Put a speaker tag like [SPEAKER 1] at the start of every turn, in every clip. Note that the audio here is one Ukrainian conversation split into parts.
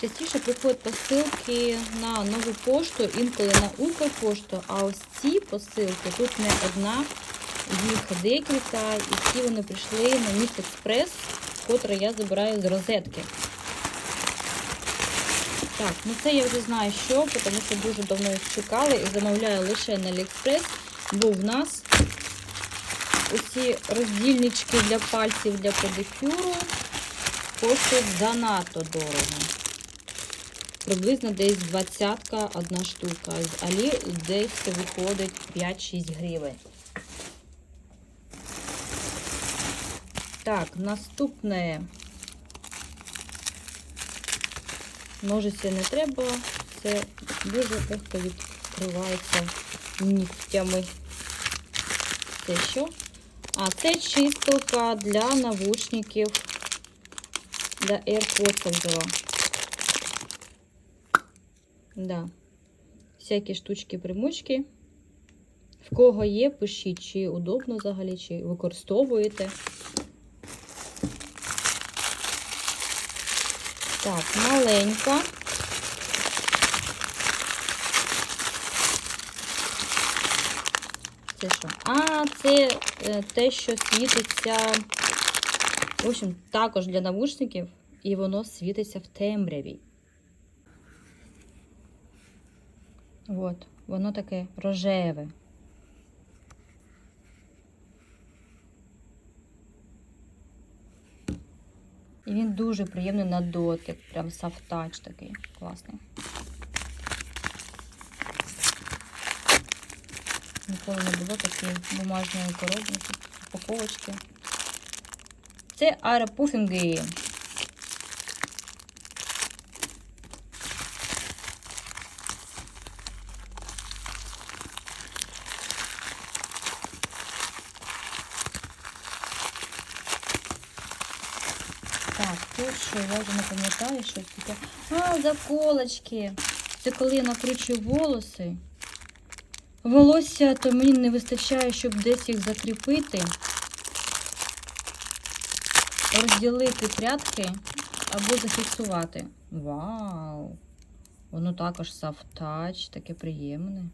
[SPEAKER 1] Частіше приходять посилки на нову пошту, інколи на Укрпошту, а ось ці посилки тут не одна, їх декілька, і всі вони прийшли на Міст Експрес, котре я забираю з розетки. Так, ну це я вже знаю що, тому що дуже давно їх чекали і замовляю лише на Аліекспрес, бо в нас оці роздільнички для пальців для pedикюру коштують занадто дорого. Приблизно десь двадцятка одна штука. З Алі десь виходить 5-6 гривень. Так, наступне. Ножиці не треба. Це дуже легко відкривається нігтями. Це що? А це чистилка для навушників для AirPods взяла. Да. Всякі штучки примучки. В кого є, пишіть, чи удобно взагалі, чи використовуєте. Так, маленька. Це що? А, це е, те, що світиться. В общем, також для навушників, і воно світиться в темряві. От, воно таке рожеве. І він дуже приємний на дотик. Прям софтач такий класний. Ніколи не було такої бумажної коробки, упаковочки. Це аеропуфінги. Так, тут що я вже не пам'ятаю, що таке. А, заколочки. Це коли я накручую волоси. Волосся, то мені не вистачає, щоб десь їх закріпити, розділити прядки або зафіксувати. Вау! Воно також софтач, таке приємне.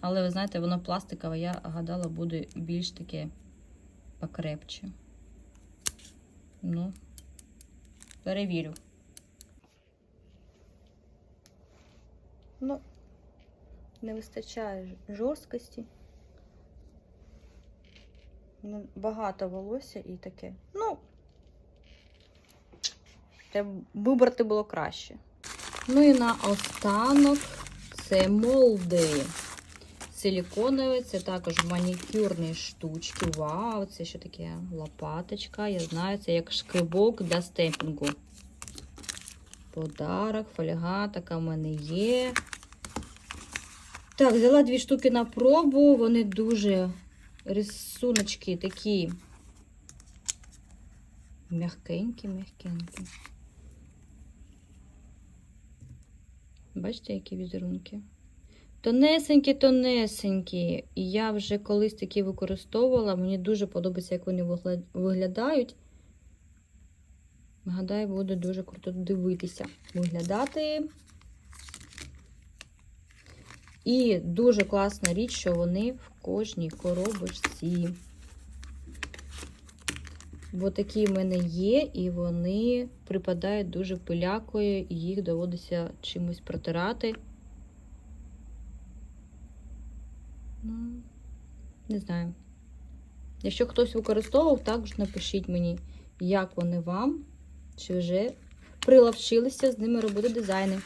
[SPEAKER 1] Але ви знаєте, воно пластикове, я гадала, буде більш таке покрепче. Ну, перевірю. Ну, не вистачає жорсткості. Ну, Багато волосся і таке. Ну, треба вибрати було краще. Ну і на останок це молди. Силіконові, це також манікюрні штучки. Вау, це що таке? Лопаточка. Я знаю, це як шкрибок для стемпінгу. Подарок, фольга така в мене є. Так, взяла дві штуки на пробу. Вони дуже рисуночки такі м'ягкенькі, м'ягкенькі. Бачите, які візерунки? Тонесенькі, тонесенькі. І я вже колись такі використовувала. Мені дуже подобається, як вони виглядають. Гадаю, буде дуже круто дивитися, виглядати. І дуже класна річ, що вони в кожній коробочці. Бо такі в мене є, і вони припадають дуже пилякою, і їх доводиться чимось протирати. Ну, не знаю. Якщо хтось використовував, також напишіть мені, як вони вам, чи вже прилавчилися з ними робити дизайни.